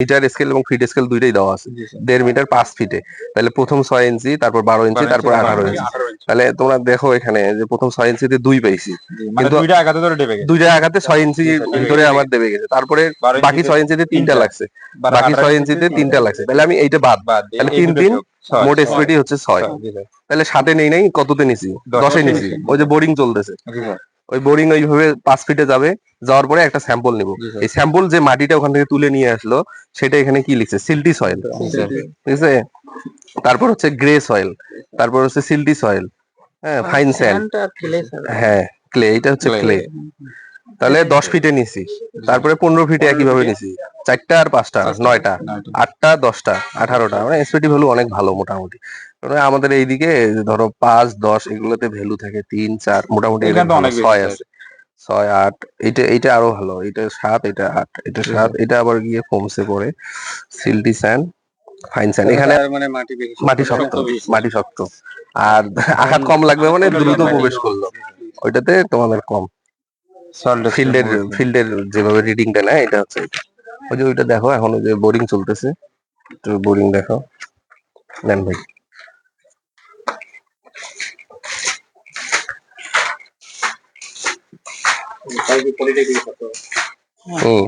Metre scale এবং feet scale দুইটাই দেওয়া আছে। দেড় মিটার পাঁচ ফিটে তাহলে প্রথম ছয় ইঞ্চি তারপর বারো ইঞ্চি তারপর আঠারো ইঞ্চি। তাহলে তোমরা দেখো এখানে যে প্রথম ছয় ইঞ্চিতে দুই পাইছি মানে কিন্তু- দুইটা আঘাতে ছয় ইঞ্চি ভিতরে আমার দেবে গেছে। তারপরে বাকি ছয় ইঞ্চিতে তিনটা। লাগছে। বাকি ছয় ইঞ্চিতে তিনটা লাগছে। তাহলে আমি এইটা বাদ। তাহলে তিন তিন মোট। স্পিডই হচ্ছে ছয়। তাহলে সাথে নেই নাই কততে নিছি দশে নিছি। ওই যে বোরিং চলতেছে। ওই বোরিং ওইভাবে পাঁচ ফিটে যাবে যাওয়ার পরে একটা স্যাম্পল নিব। এই স্যাম্পল যে মাটিটা ওখান থেকে তুলে নিয়ে আসলো সেটা এখানে কি লিখছে? Silty soil. ঠিক আছে তারপর হচ্ছে গ্রে সয়েল তারপর হচ্ছে সিল্টি সয়েল হ্যাঁ ফাইন স্যান্ড হ্যাঁ ক্লে এটা হচ্ছে ক্লে তাহলে দশ ফিটে নিছি। তারপরে পনেরো ফিটে একইভাবে নিছি। চারটা আর পাঁচটা নয়টা। আটটা দশটা আঠারোটা। মানে এসপিটি ভ্যালু অনেক ভালো মোটামুটি। কারণ আমাদের এইদিকে ধরো পাঁচ দশ এগুলোতে ভ্যালু থাকে তিন চার মোটামুটি ছয় আছে। ছয় আট এটা এটা আরও ভালো। এটা সাত এটা আট এটা সাত এটা আবার গিয়ে কমছে পরে। সিল্টি স্যান্ড ফাইন স্যান্ড এখানে মানে মাটি মাটি শক্ত মাটি শক্ত। আর আঘাত কম লাগবে মানে দ্রুত প্রবেশ করল। ওইটাতে তোমাদের কম। ফিল্ডের স্প্রে ফিল্ডের যেভাবে রিডিংটা নেয় এটা হচ্ছে ওই যে ওইটা দেখো এখন ওই যে বোরিং চলতেছে। একটু বোরিং দেখো নেন ভাই। হুম।